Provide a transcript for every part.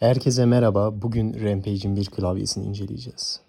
Herkese merhaba. Bugün Rampage'in bir klavyesini inceleyeceğiz.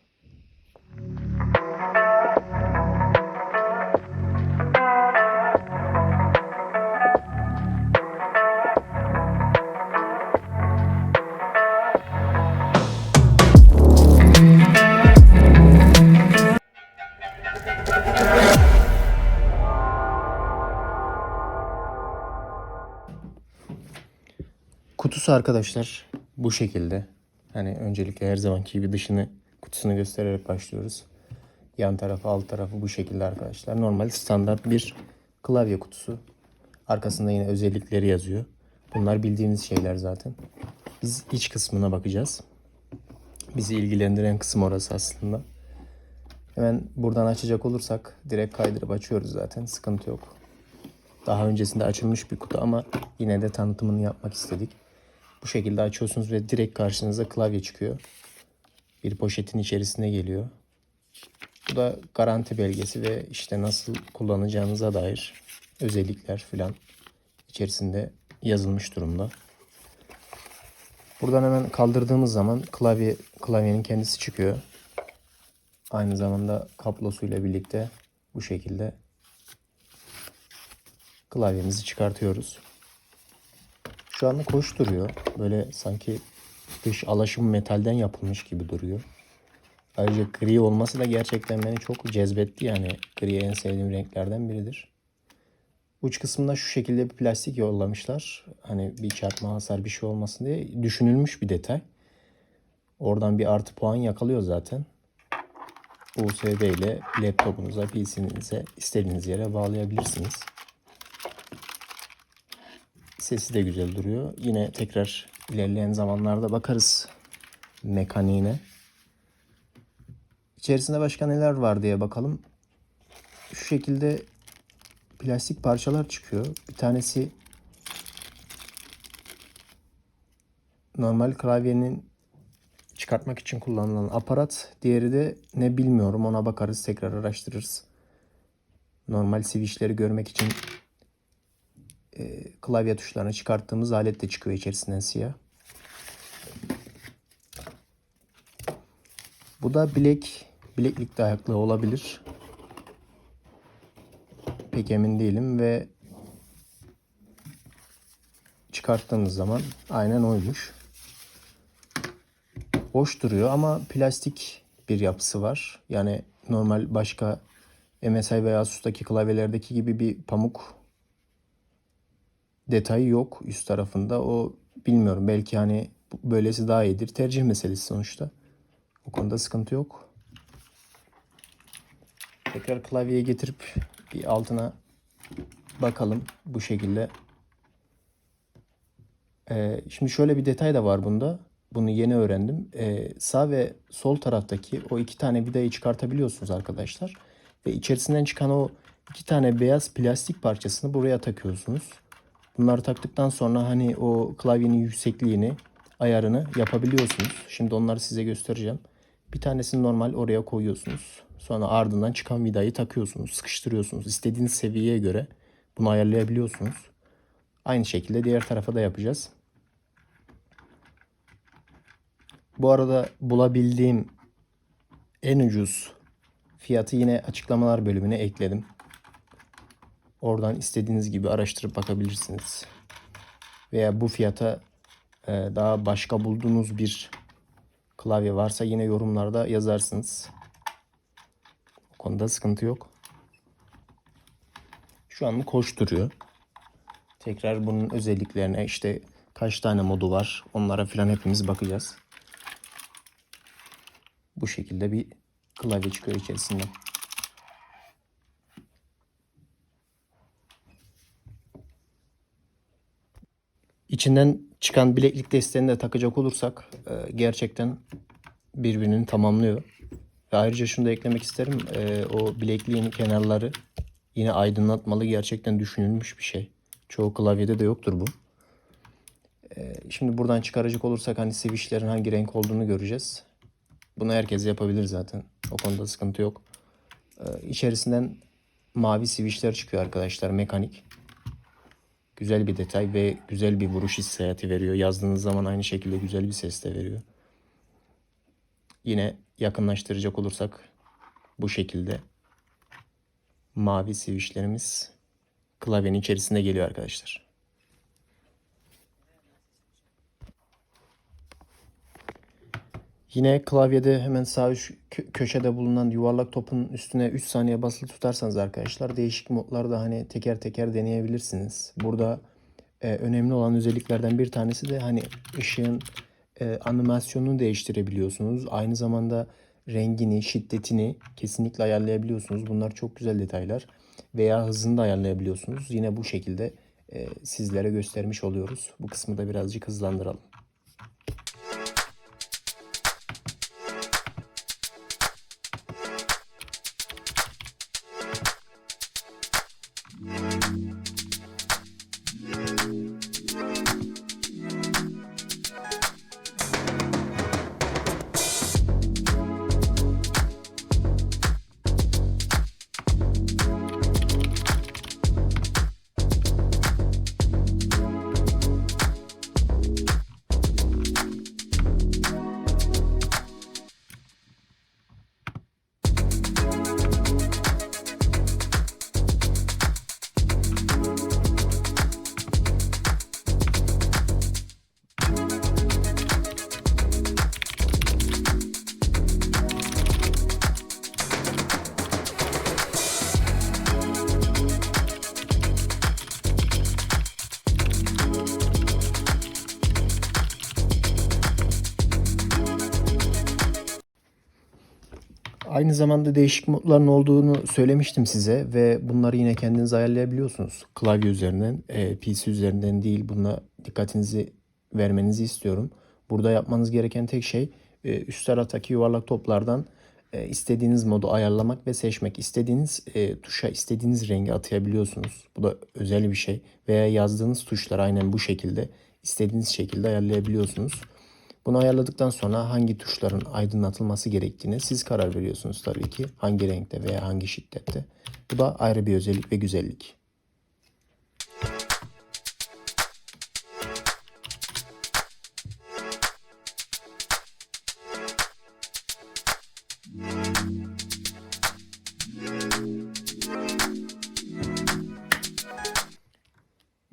Kutusu arkadaşlar bu şekilde. Hani öncelikle her zamanki gibi dışını kutusunu göstererek başlıyoruz. Yan tarafı alt tarafı bu şekilde arkadaşlar. Normal standart bir klavye kutusu. Arkasında yine özellikleri yazıyor. Bunlar bildiğiniz şeyler zaten. Biz iç kısmına bakacağız. Bizi ilgilendiren kısım orası aslında. Hemen buradan açacak olursak direkt kaydırıp açıyoruz zaten. Sıkıntı yok. Daha öncesinde açılmış bir kutu ama yine de tanıtımını yapmak istedik. Bu şekilde açıyorsunuz ve direkt karşınıza klavye çıkıyor. Bir poşetin içerisine geliyor. Bu da garanti belgesi ve işte nasıl kullanacağınıza dair özellikler filan içerisinde yazılmış durumda. Buradan hemen kaldırdığımız zaman klavye klavyenin kendisi çıkıyor. Aynı zamanda kablosuyla birlikte bu şekilde klavyemizi çıkartıyoruz. Şu anda duruyor. Böyle sanki dış alaşım metalden yapılmış gibi duruyor. Ayrıca gri olması da gerçekten beni çok cezbetti. Yani gri en sevdiğim renklerden biridir. Uç kısmında şu şekilde bir plastik yollamışlar. Hani bir çarpma hasar bir şey olmasın diye düşünülmüş bir detay. Oradan bir artı puan yakalıyor zaten. USB ile laptopunuza, PC'nize istediğiniz yere bağlayabilirsiniz. Sesi de güzel duruyor. Yine tekrar ilerleyen zamanlarda bakarız mekaniğine. İçerisinde başka neler var diye bakalım. Şu şekilde plastik parçalar çıkıyor. Bir tanesi normal klavyenin çıkartmak için kullanılan aparat. Diğeri de ne bilmiyorum ona bakarız tekrar araştırırız. Normal switchleri görmek için e, klavye tuşlarını çıkarttığımız alet de çıkıyor içerisinden siyah. Bu da bilek, bileklik dayaklığı olabilir. Pek emin değilim ve çıkarttığımız zaman aynen oymuş. Hoş duruyor ama plastik bir yapısı var. Yani normal başka MSI veya Asus'taki klavyelerdeki gibi bir pamuk detayı yok üst tarafında. O bilmiyorum belki hani böylesi daha iyidir. Tercih meselesi sonuçta. O konuda sıkıntı yok. Tekrar klavyeye getirip bir altına bakalım bu şekilde. Ee, şimdi şöyle bir detay da var bunda. Bunu yeni öğrendim. Ee, sağ ve sol taraftaki o iki tane vidayı çıkartabiliyorsunuz arkadaşlar. Ve içerisinden çıkan o iki tane beyaz plastik parçasını buraya takıyorsunuz. Bunları taktıktan sonra hani o klavyenin yüksekliğini, ayarını yapabiliyorsunuz. Şimdi onları size göstereceğim. Bir tanesini normal oraya koyuyorsunuz. Sonra ardından çıkan vidayı takıyorsunuz, sıkıştırıyorsunuz. İstediğiniz seviyeye göre bunu ayarlayabiliyorsunuz. Aynı şekilde diğer tarafa da yapacağız. Bu arada bulabildiğim en ucuz fiyatı yine açıklamalar bölümüne ekledim. Oradan istediğiniz gibi araştırıp bakabilirsiniz. Veya bu fiyata e, daha başka bulduğunuz bir klavye varsa yine yorumlarda yazarsınız. O konuda sıkıntı yok. Şu anlık hoş duruyor. Tekrar bunun özelliklerine işte kaç tane modu var onlara filan hepimiz bakacağız. Bu şekilde bir klavye çıkıyor içerisinden. İçinden çıkan bileklik desteğini de takacak olursak e, gerçekten birbirini tamamlıyor. Ve ayrıca şunu da eklemek isterim. E, o bilekliğin kenarları yine aydınlatmalı gerçekten düşünülmüş bir şey. Çoğu klavyede de yoktur bu. E, şimdi buradan çıkaracak olursak hani switchlerin hangi renk olduğunu göreceğiz. Bunu herkes yapabilir zaten. O konuda sıkıntı yok. E, içerisinden mavi switchler çıkıyor arkadaşlar mekanik. Güzel bir detay ve güzel bir vuruş hissiyatı veriyor. Yazdığınız zaman aynı şekilde güzel bir ses de veriyor. Yine yakınlaştıracak olursak bu şekilde mavi switchlerimiz klavyenin içerisinde geliyor arkadaşlar. Yine klavyede hemen sağ üst kö- köşede bulunan yuvarlak topun üstüne 3 saniye basılı tutarsanız arkadaşlar değişik modlarda hani teker teker deneyebilirsiniz. Burada e, önemli olan özelliklerden bir tanesi de hani ışığın e, animasyonunu değiştirebiliyorsunuz. Aynı zamanda rengini, şiddetini kesinlikle ayarlayabiliyorsunuz. Bunlar çok güzel detaylar. Veya hızını da ayarlayabiliyorsunuz. Yine bu şekilde e, sizlere göstermiş oluyoruz. Bu kısmı da birazcık hızlandıralım. Aynı zamanda değişik modların olduğunu söylemiştim size ve bunları yine kendiniz ayarlayabiliyorsunuz. Klavye üzerinden, e, PC üzerinden değil. Buna dikkatinizi vermenizi istiyorum. Burada yapmanız gereken tek şey e, üst taraftaki yuvarlak toplardan e, istediğiniz modu ayarlamak ve seçmek. İstediğiniz e, tuşa istediğiniz rengi atayabiliyorsunuz. Bu da özel bir şey. Veya yazdığınız tuşlar aynen bu şekilde istediğiniz şekilde ayarlayabiliyorsunuz. Bunu ayarladıktan sonra hangi tuşların aydınlatılması gerektiğine siz karar veriyorsunuz tabii ki. Hangi renkte veya hangi şiddette. Bu da ayrı bir özellik ve güzellik.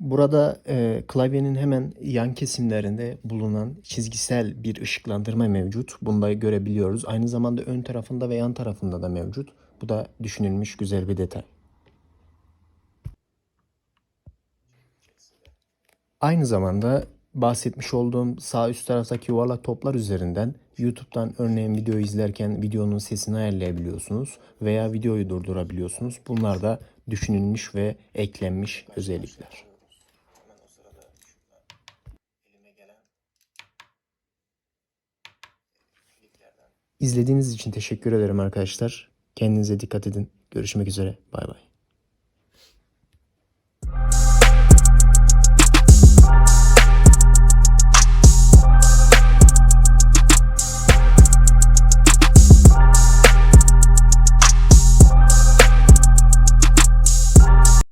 Burada e, klavyenin hemen yan kesimlerinde bulunan çizgisel bir ışıklandırma mevcut. Bunu da görebiliyoruz. Aynı zamanda ön tarafında ve yan tarafında da mevcut. Bu da düşünülmüş güzel bir detay. Aynı zamanda bahsetmiş olduğum sağ üst taraftaki yuvarlak toplar üzerinden YouTube'dan örneğin video izlerken videonun sesini ayarlayabiliyorsunuz veya videoyu durdurabiliyorsunuz. Bunlar da düşünülmüş ve eklenmiş özellikler. İzlediğiniz için teşekkür ederim arkadaşlar. Kendinize dikkat edin. Görüşmek üzere. Bay bay.